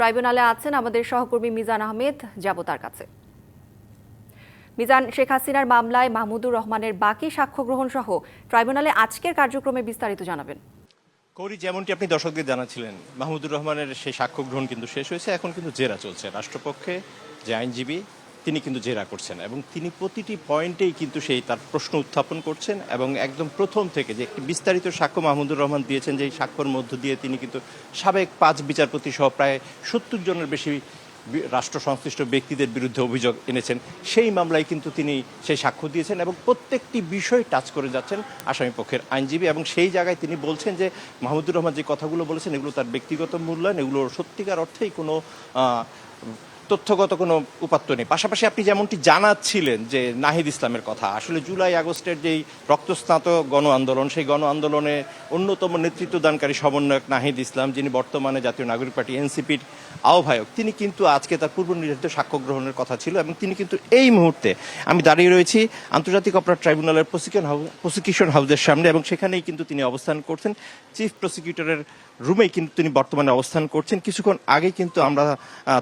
ট্রাইব্যুনালে আছেন আমাদের সহকর্মী মিজান আহমেদ, যাব তার কাছে। মিজান, শেখ হাসিনার মামলায় মাহমুদুর রহমানের বাকি সাক্ষ্য গ্রহণ সহ ট্রাইব্যুনালে আজকের কার্যক্রমে বিস্তারিত জানাবেন। কৌরি, যেমনটি আপনি দর্শকদের জানাছিলেন মাহমুদুর রহমানের সেই সাক্ষ্য গ্রহণ কিন্তু শেষ হয়েছে, এখন কিন্তু জেরা চলছে। রাষ্ট্রপক্ষে যে আইনজীবী তিনি কিন্তু জেরা করছেন এবং তিনি প্রতিটি পয়েন্টেই কিন্তু সেই তার প্রশ্ন উত্থাপন করছেন এবং একদম প্রথম থেকে যে একটি বিস্তারিত সাক্ষ্য মাহমুদুর রহমান দিয়েছেন যে এই সাক্ষ্যর মধ্য দিয়ে তিনি কিন্তু সাবেক পাঁচ বিচারপতি সহ প্রায় সত্তর জনের বেশি রাষ্ট্র সংশ্লিষ্ট ব্যক্তিদের বিরুদ্ধে অভিযোগ এনেছেন। সেই মামলায় কিন্তু তিনি সেই সাক্ষ্য দিয়েছেন এবং প্রত্যেকটি বিষয় টাচ করে যাচ্ছেন আসামি পক্ষের আইনজীবী এবং সেই জায়গায় তিনি বলছেন যে মাহমুদুর রহমান যে কথাগুলো বলেছেন, এগুলো তার ব্যক্তিগত মূল্যায়ন এগুলো সত্যিকার অর্থেই কোনো তথ্যগত কোনো উপাত্ত নেই। পাশাপাশি আপনি যেমনটি জানাচ্ছিলেন যে নাহিদ ইসলামের কথা, আসলে জুলাই আগস্টের যেই রক্তস্নাত গণ আন্দোলন, সেই গণ আন্দোলনে অন্যতম নেতৃত্বদানকারী সমন্বয়ক নাহিদ ইসলাম, যিনি বর্তমানে জাতীয় নাগরিক পার্টি এনসিপির আহ্বায়ক, তিনি কিন্তু আজকে তার পূর্ব নির্ধারিত সাক্ষ্য গ্রহণের কথা ছিল এবং তিনি কিন্তু এই মুহূর্তে আমি দাঁড়িয়ে রয়েছি আন্তর্জাতিক অপরাধ ট্রাইব্যুনালের প্রসিকিউশন হাউস প্রসিকিউশন হাউসের সামনে এবং সেখানেই কিন্তু তিনি অবস্থান করছেন। চিফ প্রসিকিউটরের রুমেই কিন্তু তিনি বর্তমানে অবস্থান করছেন। কিছুক্ষণ আগে কিন্তু আমরা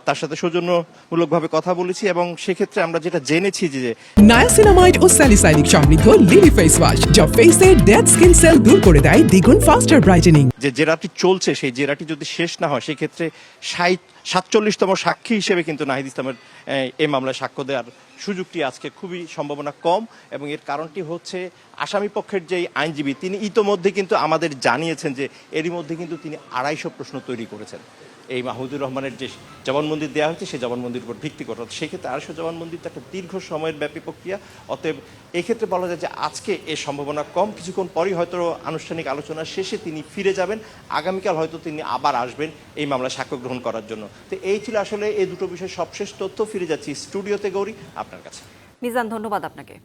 তার সাথে সৌজন্যমূলকভাবে কথা বলেছি এবং সেক্ষেত্রে আমরা যেটা জেনেছি যে নায়াসিনামাইড ও স্যালিসাইনিক সমৃদ্ধ লিলি ফেস ওয়াশ যা ফেসের ডেড স্কিন সেল দূর করে দেয় দ্বিগুণ ফাস্টার ব্রাইটেনিং যে জেরাটি চলছে সেই জেরাটি যদি শেষ না হয় সেক্ষেত্রে ষাট সাতচল্লিশতম সাক্ষী হিসেবে কিন্তু নাহিদ ইসলামের এই মামলায় সাক্ষ্য দেওয়ার সুযোগটি আজকে খুবই সম্ভাবনা কম এবং এর কারণটি হচ্ছে আসামি পক্ষের যেই আইনজীবী, তিনি ইতোমধ্যে কিন্তু আমাদের জানিয়েছেন যে এরই মধ্যে কিন্তু তিনি আড়াইশো প্রশ্ন তৈরি করেছেন। এই মাহমুদুর রহমানের যে জবানবন্দি দেওয়া হয়েছে, সেই জবানবন্দির উপর ভিত্তি করে। সেক্ষেত্রে আড়াইশো জবানবন্দি তো একটা দীর্ঘ সময়ের ব্যাপী প্রক্রিয়া। অতএব এক্ষেত্রে বলা যায় যে আজকে এর সম্ভাবনা কম। কিছুক্ষণ পরই হয়তো আনুষ্ঠানিক আলোচনা শেষে তিনি ফিরে যাবেন। আগামীকাল হয়তো তিনি আবার আসবেন এই মামলায় সাক্ষ্য গ্রহণ করার জন্য। তো এই ছিল আসলে এই দুটো বিষয় সবশেষ তথ্য। ফিরে যাচ্ছি স্টুডিওতে, গৌরী। আপনার কাছে। মিজান ধন্যবাদ আপনাকে।